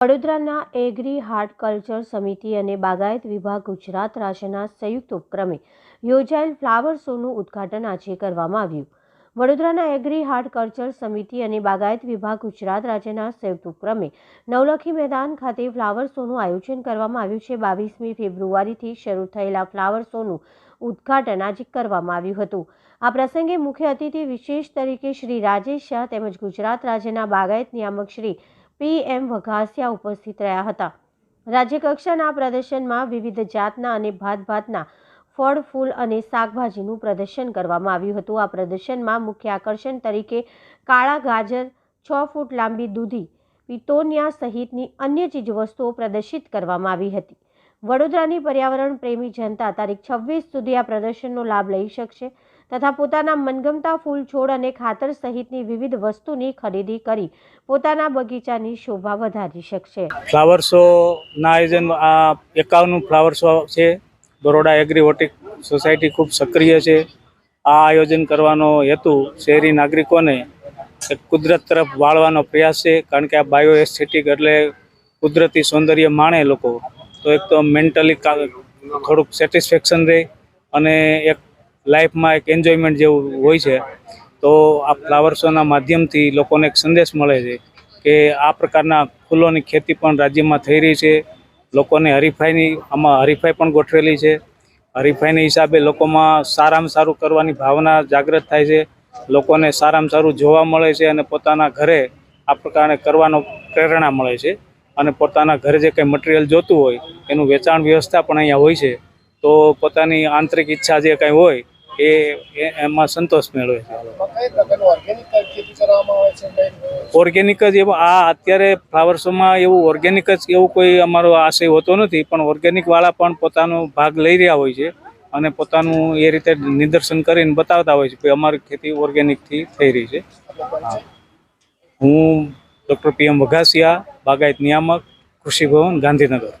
વડોદરાના agri heart culture સમિતિ અને બાગાયત વિભાગ ગુજરાત રાજ્યના સંયુક્ત ઉપક્રમે યોજાયેલ ફ્લાવર શોનું ઉદ્ઘાટન આજે કરવામાં આવ્યું. વડોદરાના એગ્રી હાર્ટ કલ્ચર સમિતિ અને બાગાયત વિભાગ ગુજરાત રાજ્યના સંયુક્ત ઉપક્રમે નવલખી મેદાન ખાતે ફ્લાવર શોનું આયોજન કરવામાં આવ્યું છે. બાવીસમી ફેબ્રુઆરીથી શરૂ થયેલા ફ્લાવર શોનું ઉદ્ઘાટન આજે કરવામાં આવ્યું હતું. આ પ્રસંગે મુખ્ય અતિથિ વિશેષ તરીકે શ્રી રાજેશ શાહ તેમજ ગુજરાત રાજ્યના બાગાયત નિયામક શ્રી પી એમ વઘાસિયા ઉપસ્થિત રહ્યા હતા. રાજ્યકક્ષાના પ્રદર્શનમાં વિવિધ જાતના અને ભાત ભાતના ફળ, ફૂલ અને શાકભાજીનું પ્રદર્શન કરવામાં આવ્યું હતું. આ પ્રદર્શનમાં મુખ્ય આકર્ષણ તરીકે કાળા ગાજર, છ ફૂટ લાંબી દૂધી, પિતોનિયા સહિતની અન્ય ચીજવસ્તુઓ પ્રદર્શિત કરવામાં આવી હતી. વડોદરાની પર્યાવરણ પ્રેમી જનતા તારીખ છવ્વીસ સુધી આ પ્રદર્શનનો લાભ લઈ શકશે તથા પોતાના મનગમતા ફૂલ છોડ અને ખાતર સહિતની વિવિધ વસ્તુની ખરીદી કરી પોતાના બગીચાની શોભા વધારી શકશે. ફ્લાવર શોના આયોજન, આ એકાવનનું ફ્લાવર શો છે. બરોડા એગ્રીવોટિક સોસાયટી ખૂબ સક્રિય છે. આ આયોજન કરવાનો હેતુ શહેરી નાગરિકોને કુદરત તરફ વાળવાનો પ્રયાસ છે. કારણ કે આ બાયો એસ્થેટિક એટલે કુદરતી સૌંદર્ય માણે લોકો તો એક તો મેન્ટલી થોડુંક સેટિસ્ફેક્શન રહે અને એક લાઈફમાં એક એન્જોયમેન્ટ જેવું હોય છે. તો આ ફ્લાવર શોના માધ્યમથી લોકોને એક સંદેશ મળે છે કે આ પ્રકારના ફૂલોની ખેતી પણ રાજ્યમાં થઈ રહી છે. લોકોને હરીફાઈની આમાં હરીફાઈ પણ ગોઠવેલી છે. હરીફાઈના હિસાબે લોકોમાં સારામાં સારું કરવાની ભાવના જાગૃત થાય છે. લોકોને સારામાં સારું જોવા મળે છે અને પોતાના ઘરે આ પ્રકારે કરવાનો પ્રેરણા મળે છે. અને પોતાના ઘરે જે કંઈ મટીરિયલ જોતું હોય એનું વેચાણ વ્યવસ્થા પણ અહીંયા હોય છે. તો પોતાની આંતરિક ઈચ્છા જે કંઈ હોય એ એમાં સંતોષ મેળવે છે. ઓર્ગેનિક જ એવું આ અત્યારે ફ્લાવર શોમાં એવું ઓર્ગેનિક જ એવું કોઈ અમારો આશય હોતો નથી પણ ઓર્ગેનિકવાળા પણ પોતાનો ભાગ લઈ રહ્યા હોય છે અને પોતાનું એ રીતે નિદર્શન કરીને બતાવતા હોય છે કે અમારી ખેતી ઓર્ગેનિકથી થઈ રહી છે. હું ડૉક્ટર પી એમ વઘાસિયા બાગાયત નિયામક કૃષિ ભવન ગાંધીનગર.